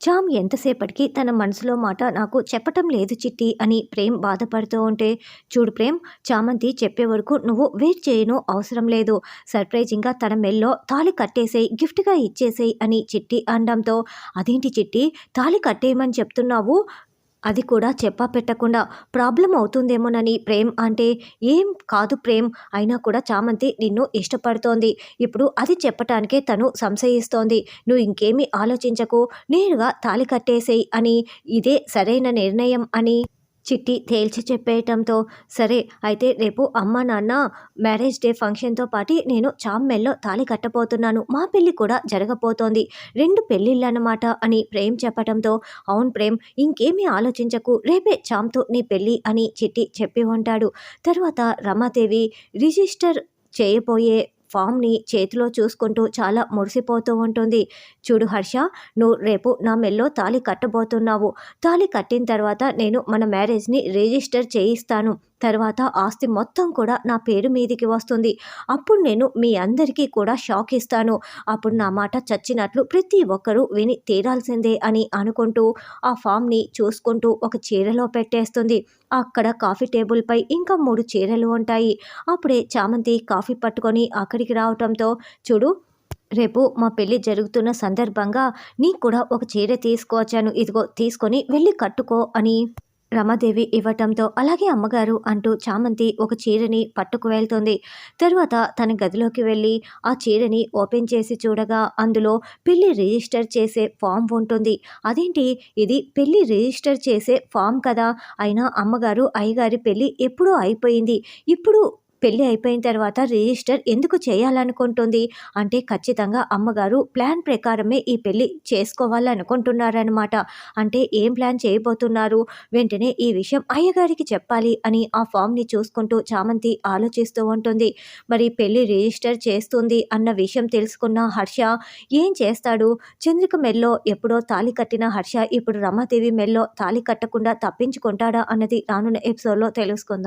చామ్ ఎంతసేపటికి తన మనసులో మాట నాకు చెప్పటం లేదు చిట్టి అని ప్రేమ్ బాధపడుతూ ఉంటే చూడు ప్రేమ్ చామంతి చెప్పే వరకు నువ్వు వెయిట్ చేయను అవసరం లేదు. సర్ప్రైజింగ్గా తన మెల్లో తాళి కట్టేసేయి గిఫ్ట్గా ఇచ్చేసేయి అని చిట్టి అనడంతో అదేంటి చిట్టి తాళి కట్టేయమని చెప్తున్నావు? అది కూడా చెప్పా పెట్టకుండా ప్రాబ్లం అవుతుందేమోనని ప్రేమ్ అంటే ఏం కాదు ప్రేమ్ అయినా కూడా చామంతి నిన్ను ఇష్టపడుతోంది. ఇప్పుడు అది చెప్పటానికే తను సంశయిస్తోంది. నువ్వు ఇంకేమీ ఆలోచించకు నేరుగా తాలి కట్టేసేయి అని ఇదే సరైన నిర్ణయం అని చిట్టి తేల్చి చెప్పేయటంతో సరే అయితే రేపు అమ్మ నాన్న మ్యారేజ్ డే ఫంక్షన్తో పాటు నేను చామ్మెల్లో తాళి కట్టబోతున్నాను. మా పెళ్ళి కూడా జరగబోతోంది. రెండు పెళ్ళిళ్ళన్నమాట అని ప్రేమ్ చెప్పటంతో అవును ప్రేమ్ ఇంకేమీ ఆలోచించకు. రేపే చామ్తో నీ పెళ్ళి అని చిట్టి చెప్పి ఉంటాడు. తర్వాత రమాదేవి రిజిస్టర్ చేయబోయే ఫామ్ని చేతిలో చూసుకుంటూ చాలా మురిసిపోతూ ఉంటుంది. చూడు హర్ష నువ్వు రేపు నా మెల్లో తాళి కట్టబోతున్నావు. తాళి కట్టిన తర్వాత నేను మన మ్యారేజ్ని రిజిస్టర్ చేయిస్తాను. తర్వాత ఆస్తి మొత్తం కూడా నా పేరు మీదికి వస్తుంది. అప్పుడు నేను మీ అందరికీ కూడా షాక్ ఇస్తాను. అప్పుడు నా మాట చచ్చినట్లు ప్రతి ఒక్కరూ విని తీరాల్సిందే అని అనుకుంటూ ఆ ఫామ్ని చూసుకుంటూ ఒక చీరలో పెట్టేస్తుంది. అక్కడ కాఫీ టేబుల్పై ఇంకా మూడు చీరలు ఉంటాయి. అప్పుడే చామంతి కాఫీ పట్టుకొని అక్కడికి రావటంతో చూడు రేపు మా పెళ్ళి జరుగుతున్న సందర్భంగా నీకు కూడా ఒక చీర తీసుకువచ్చాను. ఇదిగో తీసుకొని వెళ్ళి కట్టుకో అని రమాదేవి ఇవ్వటంతో అలాగే అమ్మగారు అంటూ చామంతి ఒక చీరని పట్టుకు వెళ్తుంది. తరువాత తన గదిలోకి వెళ్ళి ఆ చీరని ఓపెన్ చేసి చూడగా అందులో పెళ్ళి రిజిస్టర్ చేసే ఫామ్ ఉంటుంది. అదేంటి? ఇది పెళ్ళి రిజిస్టర్ చేసే ఫామ్ కదా. అయినా అమ్మగారు అయ్యగారి పెళ్ళి ఎప్పుడూ అయిపోయింది. ఇప్పుడు పెళ్ళి అయిపోయిన తర్వాత రిజిస్టర్ ఎందుకు చేయాలనుకుంటుంది? అంటే ఖచ్చితంగా అమ్మగారు ప్లాన్ ప్రకారమే ఈ పెళ్ళి చేసుకోవాలనుకుంటున్నారనమాట అంటే ఏం ప్లాన్ చేయబోతున్నారు? వెంటనే ఈ విషయం అయ్యగారికి చెప్పాలి అని ఆ ఫామ్ని చూసుకుంటూ చామంతి ఆలోచిస్తూ ఉంటుంది. మరి పెళ్ళి రిజిస్టర్ చేస్తుంది అన్న విషయం తెలుసుకున్న హర్ష ఏం చేస్తాడు? చంద్రిక మెల్లో ఎప్పుడో తాలి కట్టిన హర్ష ఇప్పుడు రమాదేవి మెల్లో తాలి కట్టకుండా తప్పించుకుంటాడా? అన్నది రానున్న ఎపిసోడ్లో తెలుసుకుందాం.